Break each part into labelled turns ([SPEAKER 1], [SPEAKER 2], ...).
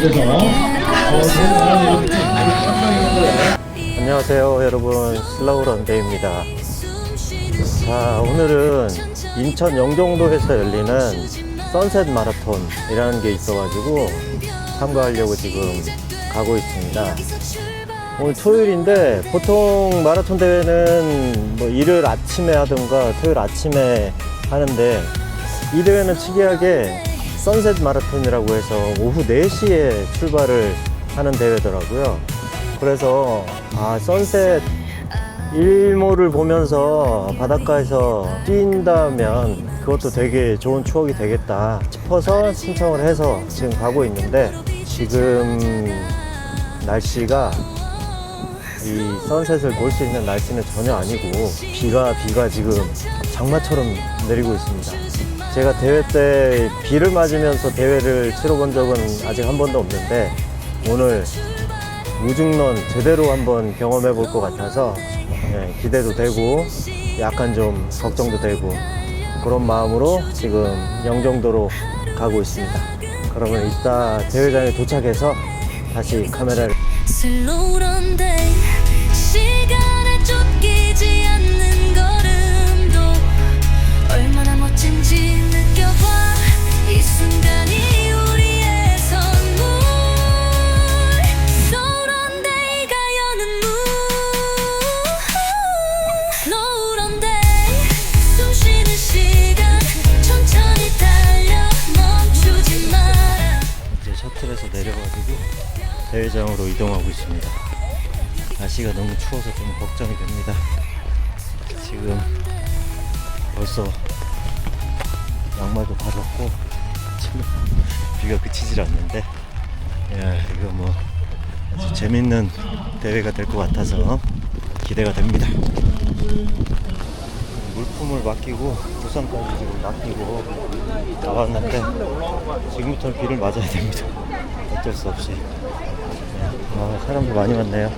[SPEAKER 1] 그래서. 어,
[SPEAKER 2] 안녕하세요 여러분. 슬라우런데입니다. 자 오늘은 인천 영종도에서 열리는 선셋 마라톤이라는 게 있어가지고 참가하려고 지금 가고 있습니다. 오늘 토요일인데 보통 마라톤 대회는 뭐 일요일 아침에 하든가 토요일 아침에 하는데 이 대회는 특이하게 선셋 마라톤이라고 해서 오후 4시에 출발을 하는 대회더라고요. 그래서 아 선셋 일몰을 보면서 바닷가에서 뛴다면 그것도 되게 좋은 추억이 되겠다 싶어서 신청을 해서 지금 가고 있는데 지금 날씨가 이 선셋을 볼 수 있는 날씨는 전혀 아니고 비가 비가 지금 장마처럼 내리고 있습니다. 제가 대회 때 비를 맞으면서 대회를 치러본 적은 아직 한 번도 없는데 오늘 우중론 제대로 한번 경험해 볼 것 같아서 예, 기대도 되고 약간 좀 걱정도 되고 그런 마음으로 지금 영종도로 가고 있습니다. 그러면 이따 대회장에 도착해서 다시 카메라를
[SPEAKER 3] 슬로우런데 시간에 쫓기지
[SPEAKER 2] 대회장으로 이동하고 있습니다. 날씨가 너무 추워서 좀 걱정이 됩니다. 지금 벌써 양말도 다 젖고 비가 그치질 않는데 야 이거 뭐 아주 재밌는 대회가 될 것 같아서 기대가 됩니다. 물품을 맡기고 부산까지 지금 맡기고 나왔는데 지금부터 비를 맞아야 됩니다. 어쩔 수 없이. 네, 아, 사람들 많이 왔네요.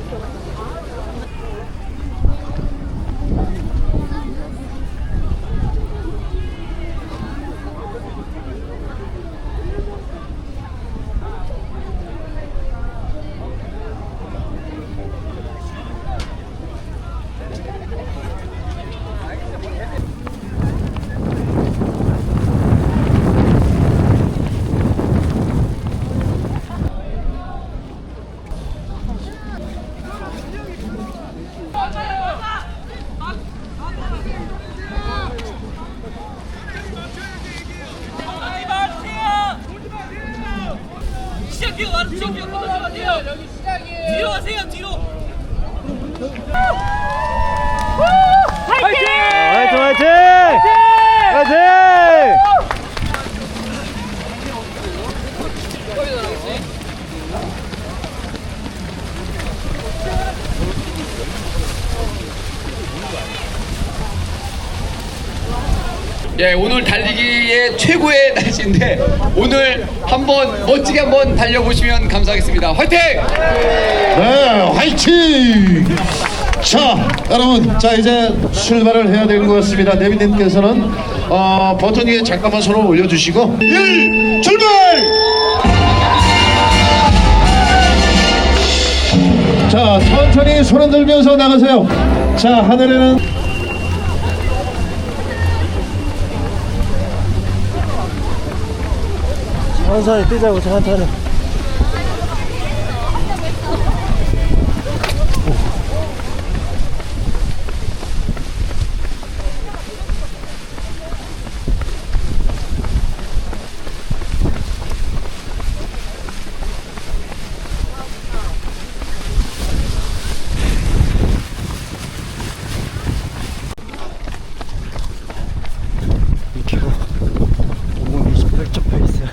[SPEAKER 4] 바로 시작해요. 건너가세요. 여기 시작이에요. 뒤로 가세요. 뒤로. 화이팅!
[SPEAKER 2] 화이팅 화이팅! 화이팅!
[SPEAKER 5] 예, 오늘 달리기의 최고의 날씨인데 오늘 한번 멋지게 한번 달려보시면 감사하겠습니다. 화이팅!
[SPEAKER 1] 네, 화이팅! 자, 여러분, 자 이제 출발을 해야 될것 같습니다. 네비님께서는 어, 버튼 위에 잠깐만 손을 올려주시고 1 출발! 자, 천천히 손을 들면서 나가세요. 자, 하늘에는
[SPEAKER 2] 천천히 뛰자고 천천히. 이키로 5분 28초 페이스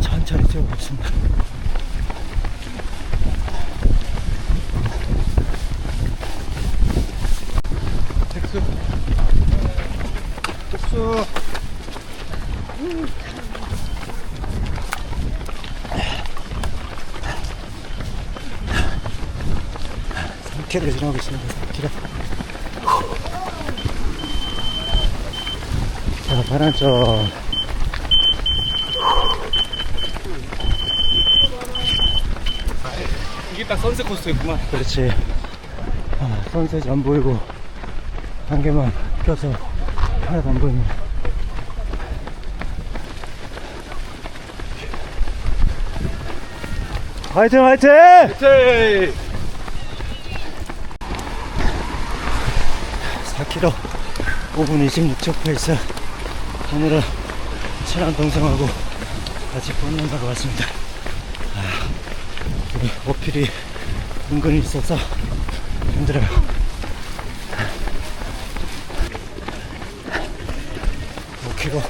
[SPEAKER 2] 천천히 뛰어보겠습니다. 백수. 백수. 키로 지나고 있습니다. 3km. 자, 파란 쪽.
[SPEAKER 6] 이게 딱 선셋 코스였구만.
[SPEAKER 2] 그렇지. 아, 선셋이 안 보이고 한 개만 껴서 하나도 안 보입니다. 화이팅 화이팅!
[SPEAKER 6] 네.
[SPEAKER 2] 4km 5분 26초 페이스. 오늘은 친한 동생하고 같이 뻗는다고 왔습니다. 아, 여기 어필이 은근히 있어서 힘들어요. 5km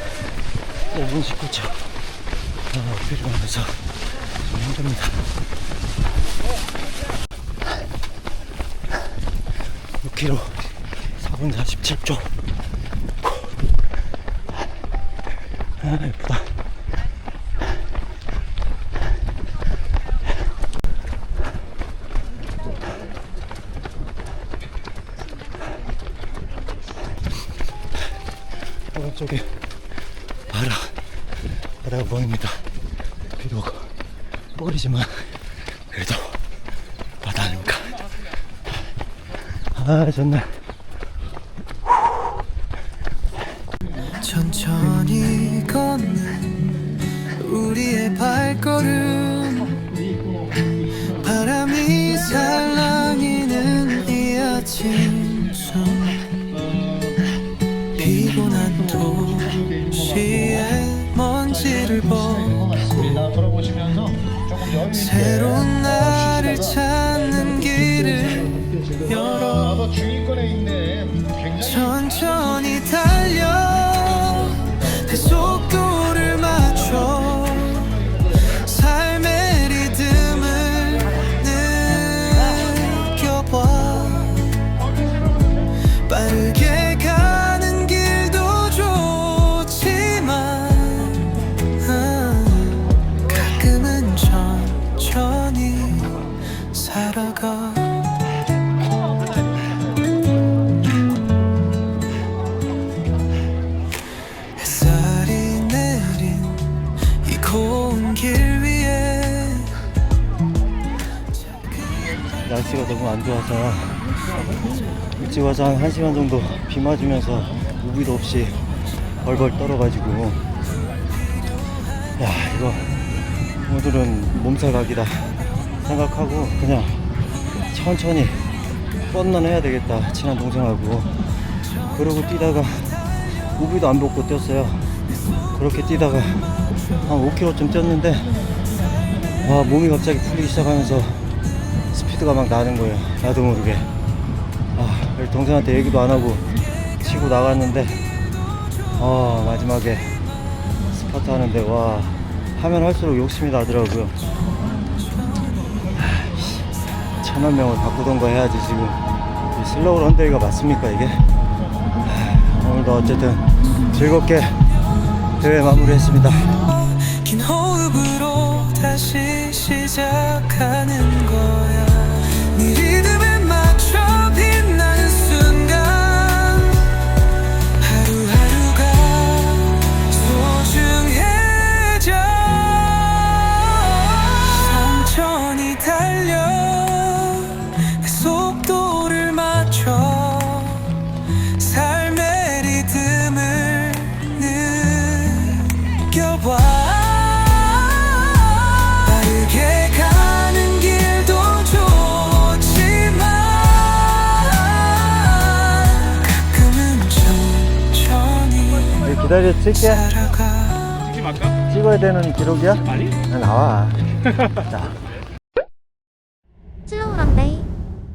[SPEAKER 2] 5분 19초. 아, 어필이 많아서 좀 힘듭니다. 6km 4분 47초 아 예쁘다. 오른쪽에 바다 바다가 보입니다. 비록 뻘이지만 그래도 바다 아닙니까. 아 좋네
[SPEAKER 7] 피곤한 도시의 먼지를
[SPEAKER 1] 여유
[SPEAKER 7] 새로운 천천히 살아가. 햇살이 내린 이 고운 길 위에
[SPEAKER 2] 날씨가 너무 안 좋아서 일찍 와서 한 1시간 정도 비 맞으면서 우비도 없이 벌벌 떨어가지고. 야 이거 오늘은 몸살 각이다 생각하고 그냥 천천히 뻗는 해야 되겠다 친한 동생하고 그러고 뛰다가 우비도 안 벗고 뛰었어요 그렇게 뛰다가 한 5km쯤 뛰었는데 와 몸이 갑자기 풀리기 시작하면서 스피드가 막 나는 거예요. 나도 모르게. 아, 동생한테 얘기도 안 하고 치고 나갔는데, 아, 마지막에 스파트 하는데, 와, 하면 할수록 욕심이 나더라고요. 천만 명을 바꾸던가 해야지, 지금. 이 슬로우 런데이가 맞습니까, 이게? 아, 오늘도 어쨌든 즐겁게 대회 마무리했습니다. 기다려 찍게.
[SPEAKER 6] 지금 아까?
[SPEAKER 2] 찍어야 되는 기록이야?
[SPEAKER 6] 아니?
[SPEAKER 2] 아, 나와. 자,